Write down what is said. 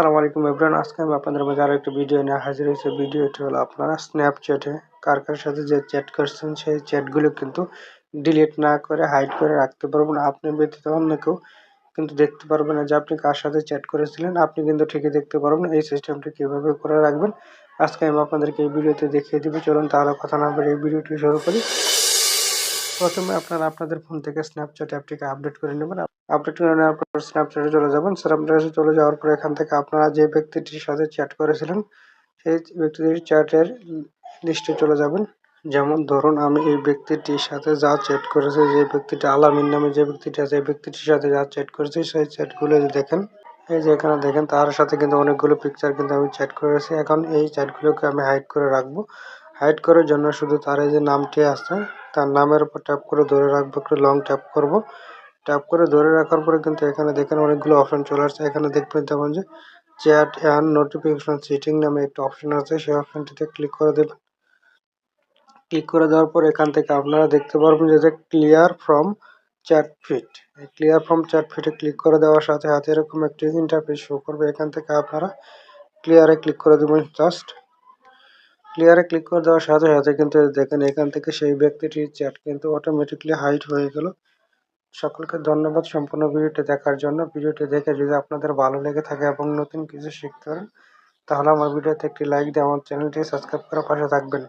আসসালামু আলাইকুম এভরিওয়ান, আজকে আমি আপনাদের মাঝে আরও একটা ভিডিও নিয়ে হাজির হয়েছে। ভিডিওটি হলো আপনারা স্ন্যাপচ্যাটে কার কার সাথে যে চ্যাট করছেন, সেই চ্যাটগুলো কিন্তু ডিলিট না করে হাইড করে রাখতে পারবেন। আপনি ব্যতীত অন্য কেউ কিন্তু দেখতে পারবেন না যে আপনি কার সাথে চ্যাট করেছিলেন। আপনি কিন্তু ঠিকই দেখতে পারবেন এই সিস্টেমটি কীভাবে করে রাখবেন। আজকে আমি আপনাদেরকে এই ভিডিওতে দেখিয়ে দিব। চলুন তাহলে কথা না বলে এই ভিডিওটি শুরু করি। প্রথমে আপনারা আপনাদের ফোন থেকে স্ন্যাপচ্যাট অ্যাপটিকে আপডেট করে নেবেন। আপডেট করে নেওয়ার পর স্ন্যাপচ্যাটে চলে যাবেন। স্ন্যাপচ্যাটে চলে যাওয়ার পর এখান থেকে আপনারা যে ব্যক্তিটির সাথে চ্যাট করেছিলেন, সেই ব্যক্তিটির চ্যাটের লিস্টে চলে যাবেন। যেমন ধরুন, আমি এই ব্যক্তিটির সাথে যা চ্যাট করেছি, যে ব্যক্তিটি আলামিন নামে যে ব্যক্তিটি আছে, এই ব্যক্তিটির সাথে যা চ্যাট করেছি, সেই চ্যাটগুলো দেখেন, এই যে এখানে দেখেন, তার সাথে কিন্তু অনেকগুলো পিকচার কিন্তু আমি চ্যাট করেছি। এখন এই চ্যাটগুলোকে আমি হাইড করে রাখব। হাইড করার জন্য শুধু তার এই যে নামটি আছে তার নামের উপর ট্যাপ করে ধরে রাখব, একটু লং ট্যাপ করব। ট্যাপ করে ধরে রাখার পরে কিন্তু এখানে দেখেন অনেকগুলো অপশন চলে আসছে। এখানে দেখবেন তেমন যে চ্যাট অ্যান্ড নোটিফিকেশন সিটিং নামে একটা অপশন আছে। সেই অপশনটিতে ক্লিক করে দেবেন। ক্লিক করে দেওয়ার পর এখান থেকে আপনারা দেখতে পারবেন যে clear from chat feed clear from chat ফিটে ক্লিক করে দেওয়ার সাথে সাথে এরকম একটি ইন্টারফেস শো করবে। এখান থেকে আপনারা ক্লিয়ারে ক্লিক করে দেবেন জাস্ট ক্লিয়ারে ক্লিক করে দেওয়ার সাথে সাথে কিন্তু দেখেন এখান থেকে সেই ব্যক্তিটির চ্যাট কিন্তু অটোমেটিকলি হাইড হয়ে গেল। সকলকে ধন্যবাদ সম্পূর্ণ ভিডিওটি দেখার জন্য। ভিডিওটি দেখে যদি আপনাদের ভালো লেগে থাকে এবং নতুন কিছু শিখতে পারেন, তাহলে আমার ভিডিওতে একটি লাইক দিয়ে আমার চ্যানেলটি সাবস্ক্রাইব করার পাশে থাকবেন।